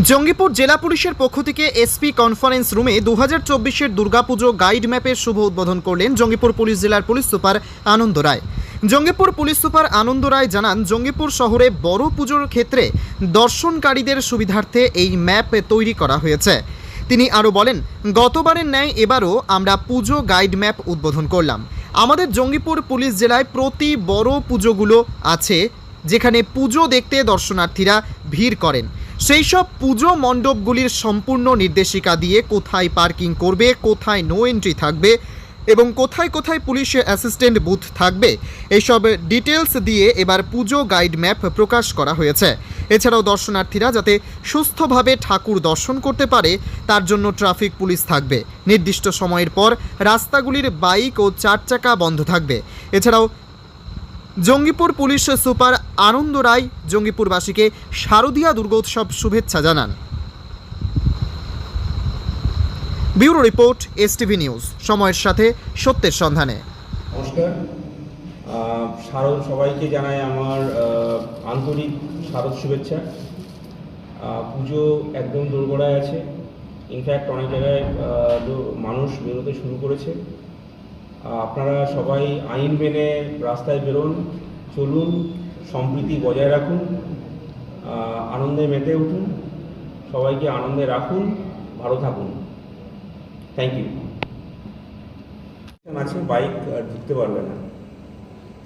জঙ্গিপুর জেলা পুলিশের পক্ষ থেকে এসপি কনফারেন্স রুমে দু হাজার চব্বিশের দুর্গাপুজো গাইড ম্যাপের শুভ উদ্বোধন করলেন জঙ্গিপুর পুলিশ জেলার police super Ananda Roy. Jangipur police super Ananda Roy জানান, জঙ্গিপুর শহরে বড় পুজোর ক্ষেত্রে দর্শনকারীদের সুবিধার্থে এই ম্যাপ তৈরি করা হয়েছে। তিনি আরও বলেন, গতবারের ন্যায় এবারও আমরা পুজো গাইড ম্যাপ উদ্বোধন করলাম। আমাদের জঙ্গিপুর পুলিশ জেলায় প্রতি বড় পুজোগুলো আছে, যেখানে পুজো দেখতে দর্শনার্থীরা ভিড় করেন। সেই সব পুজো মণ্ডপগুলির সম্পূর্ণ নির্দেশিকা দিয়ে কোথায় পার্কিং করবে, কোথায় নো এন্ট্রি থাকবে এবং কোথায় কোথায় পুলিশ অ্যাসিস্ট্যান্ট বুথ থাকবে, এইসব ডিটেলস দিয়ে এবার পুজো গাইড ম্যাপ প্রকাশ করা হয়েছে। এছাড়াও দর্শনার্থীরা যাতে সুস্থভাবে ঠাকুর দর্শন করতে পারে, তার জন্য ট্রাফিক পুলিশ থাকবে। নির্দিষ্ট সময়ের পর রাস্তাগুলির বাইক ও চার চাকা বন্ধ থাকবে। এছাড়াও জঙ্গিপুর পুলিশ সুপার আনন্দ রায় জঙ্গিপুরবাসীকে শারদীয়া দুর্গোৎসব শুভেচ্ছা জানান। Bureau report, STV news. সময়ের সাথে সত্যের সন্ধানে। নমস্কার। শারদ সবাইকে জানাই আমার আন্তরিক শারদ শুভেচ্ছা। পুজো একদম দোরগোড়ায় আছে। ইনফ্যাক্ট অনেক জায়গায় মানুষ বেরোতে শুরু করেছে। আপনারা সবাই আইন মেনে রাস্তায় বেরোন, চলুন, সম্প্রীতি বজায় রাখুন আনন্দে মেতে উঠুন, সবাইকে আনন্দে রাখুন, ভালো থাকুন। থ্যাংক ইউ আছে বাইক ঢুকতে পারবে না।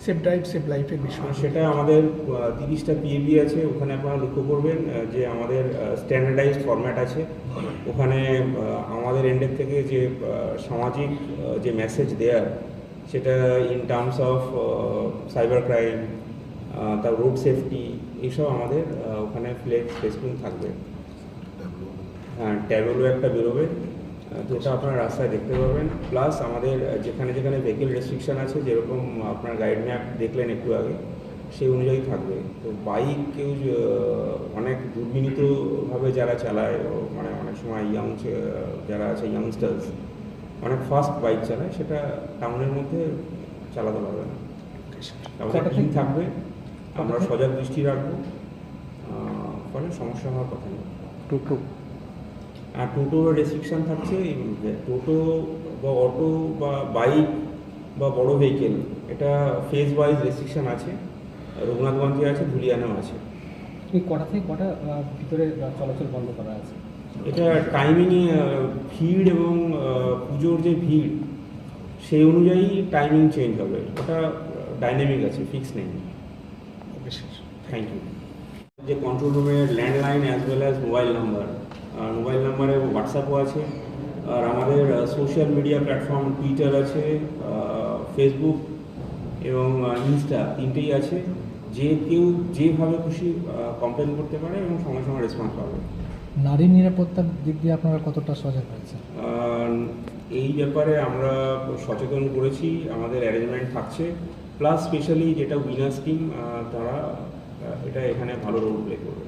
সেফ ড্রাইভ সেফ লাইফের বিষয় সেটা আমাদের তিরিশটা পিএবি আছে, ওখানে আপনারা লক্ষ্য করবেন যে আমাদের স্ট্যান্ডার্ডাইজড ফরম্যাট আছে। ওখানে আমাদের এন্ডের থেকে যে সামাজিক যে মেসেজ দেয়ার সেটা in terms of cyber crime তার রোড সেফটি এইসব আমাদের ওখানে ফ্লেক্স ফেসবুক থাকবে। হ্যাঁ ট্যাবেলও একটা বেরোবে। যেটা আপনারা রাস্তায় দেখতে পাবেন প্লাস আমাদের যেখানে যেখানে ভেহিকেল রেস্ট্রিকশন আছে যেরকম আপনার গাইড ম্যাপ দেখলেন একটু আগে সেই অনুযায়ী থাকবে। তো বাইক কেউ অনেক দুর্বিনীতভাবে যারা চালায় মানে অনেক সময় ইয়াং যারা আছে ইয়াংস্টার্স অনেক ফাস্ট বাইক চালায় সেটা টাউনের মধ্যে চালাতে পারবে না। আমাদের থেকে- থাকবে। আমরা সজাগ দৃষ্টি রাখব। ফলে সমস্যা হওয়ার কথা নেই টোটো আর টোটো রেস্ট্রিকশন থাকছে। টোটো বা অটো বা বাইক বা বড় ভেহিকেল এটা ফেজ ওয়াইজ রেস্ট্রিকশান আছে রঘুনাথগঞ্জে আছে ধুলিয়ানাও আছে। কটা থেকে কটা ভিতরে চলাচল বন্ধ করা আছে? এটা টাইমিংয়ে ভিড় এবং পুজোর যে ভিড় সেই অনুযায়ী টাইমিং চেঞ্জ হবে। ওটা ডাইনামিক আছে ফিক্স নেই। ওকে থ্যাংক ইউ যে কন্ট্রোল রুমের landline as well as mobile number mobile নাম্বারে হোয়াটসঅ্যাপও আছে। আর আমাদের সোশ্যাল মিডিয়া প্ল্যাটফর্ম টুইটার আছে ফেসবুক এবং ইনস্টা তিনটেই আছে। যে কেউ যেভাবে খুশি কমপ্লেন করতে পারে এবং সঙ্গে সঙ্গে রেসপন্স পাবে। নারী নিরাপত্তার দিক দিয়ে আপনারা কতটা সজাগ হয়েছে এই ব্যাপারে আমরা সচেতন করেছি আমাদের অ্যারেঞ্জমেন্ট থাকছে। প্লাস স্পেশালি যেটা উইনার স্কিম তারা এটা এখানে ভালো রোল প্লে করবে।